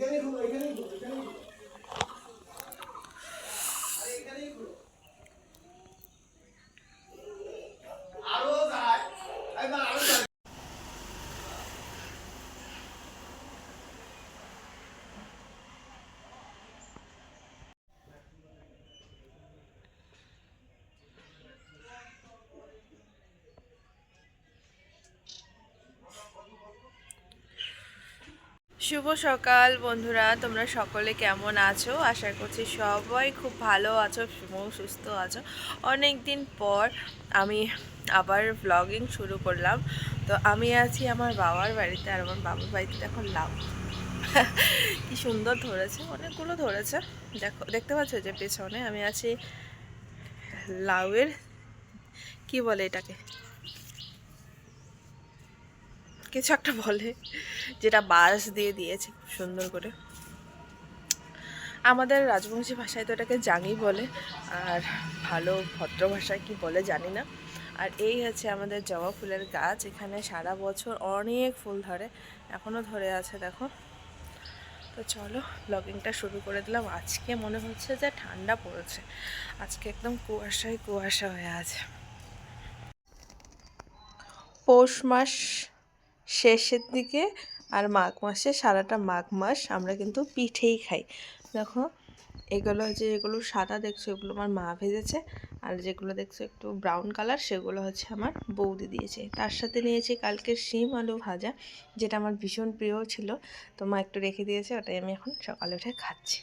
এখানে শুভ সকাল বন্ধুরা, তোমরা সকলে কেমন আছো? আশা করছি সবাই খুব ভালো আছো এবং সুস্থ আছো। অনেক দিন পর আমি আবার ব্লগিং শুরু করলাম। তো আমি আছি আমার বাবার বাড়িতে আর আমার বাবার বাড়িতে এখন লাউ। কি সুন্দর ধরেছে, অনেকগুলো ধরেছে। দেখো, দেখতে পাচ্ছ যে পেছনে আমি আছি লাউয়ের, কি বলে এটাকে? কিছু একটা বলে, যেটা বাঁশ দিয়ে দিয়েছে সুন্দর করে। আমাদের রাজবংশী ভাষায় তো এটাকে জাঙি বলে, আর ভালো ভদ্র ভাষায় কি বলে জানি না। আর এই হচ্ছে আমাদের জবা ফুলের গাছ, এখানে সারা বছর অনেক ফুল ধরে এখনও ধরে আছে, দেখো। তো চলো ব্লগিংটা শুরু করে দিলাম। আজকে মনে হচ্ছে যে ঠান্ডা পড়েছে। আজকে একদম কুয়াশায় কুয়াশা হয়ে আছে। পৌষ মাস শেষের দিকে আর মাঘ মাসে সারাটা মাঘ মাস আমরা কিন্তু পিঠেই খাই। দেখো, এগুলো হচ্ছে এগুলো সাদা দেখছ, এগুলো আমার মা ভেজেছে। আর যেগুলো দেখছ একটু ব্রাউন কালার সেগুলো হচ্ছে আমার বৌদি দিয়েছে। তার সাথে নিয়েছি কালকে শিম আলু ভাজা, যেটা আমার ভীষণ প্রিয় ছিল। তো মা একটু রেখে দিয়েছে, ওটাই আমি এখন সকালে উঠে খাচ্ছি।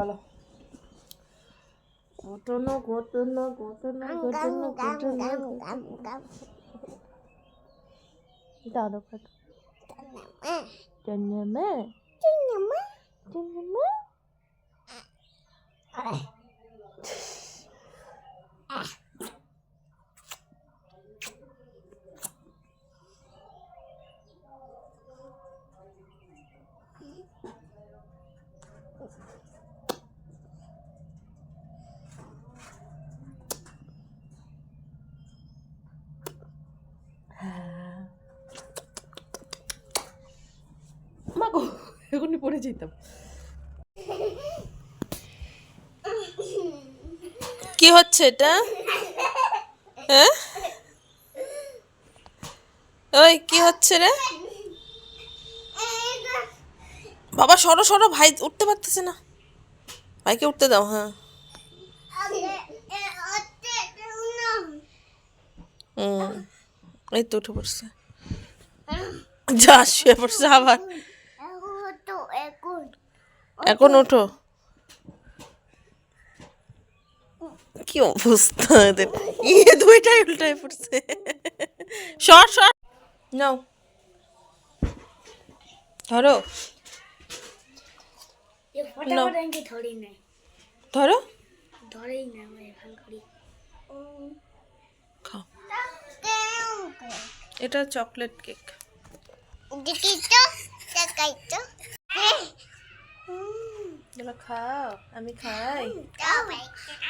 好了，我，跟着我，跟着我，跟着我，跟着我，跟着。你打的快，点牛吗？真牛吗？真牛吗？真牛吗？啊！জন্মে মাগো এখনই পড়ে যেতাম। কি হচ্ছে এটা? হ্যাঁ? ওই, কি হচ্ছে রে? বাবা, সরো সরো, ভাই উঠতে পারতেছে না। ভাইকে উঠতে দাও হ্যাঁ। এই তো উঠে পড়ছে। যা, শুয়ে পড়ছে আবার। এখন ওঠো। কি অবস্থা এদের? ইয়ে দুইটাই উল্টায় পড়ছে সর সর। নাও। ধরো। ধরো। ধরেই না আমার ভালো করি খাও এটা চকলেট কেক দেখি তো দেখাই তো এগুলো খাও আমি খাই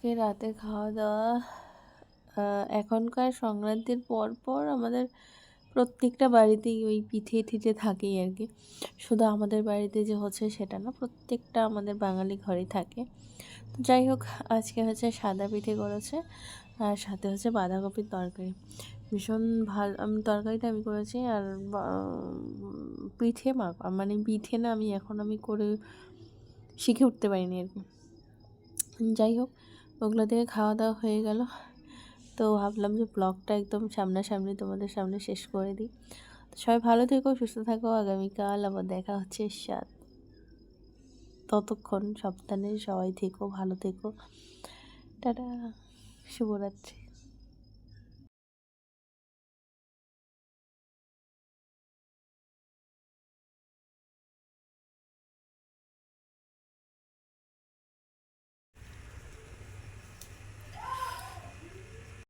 আজকে রাতে খাওয়া দাওয়া এখনকার সংক্রান্তির পর পর আমাদের প্রত্যেকটা বাড়িতেই ওই পিঠে ঠিঠে থাকেই আর কি। শুধু আমাদের বাড়িতে যে হচ্ছে সেটা না, প্রত্যেকটা আমাদের বাঙালি ঘরেই থাকে। তো যাই হোক, আজকে হচ্ছে সাদা পিঠে করেছে আর সাথে হচ্ছে বাঁধাকপির তরকারি। ভীষণ ভালো আমি তরকারিটা আমি করেছি আর পিঠে মা মানে পিঠে না আমি এখন আমি করে শিখে উঠতে পারিনি আর কি। যাই হোক, ওগুলো দিয়ে খাওয়া দাওয়া হয়ে গেল। তো ভাবলাম যে ব্লগটা একদম সামনাসামনি তোমাদের সামনে শেষ করে দিই। তো সবাই ভালো থেকো, সুস্থ থাকো। আগামীকাল আবার দেখা হচ্ছে সাত। ততক্ষণ সপ্তাহে সবাই থেকো, ভালো থেকো। টাটা, শুভরাত্রি।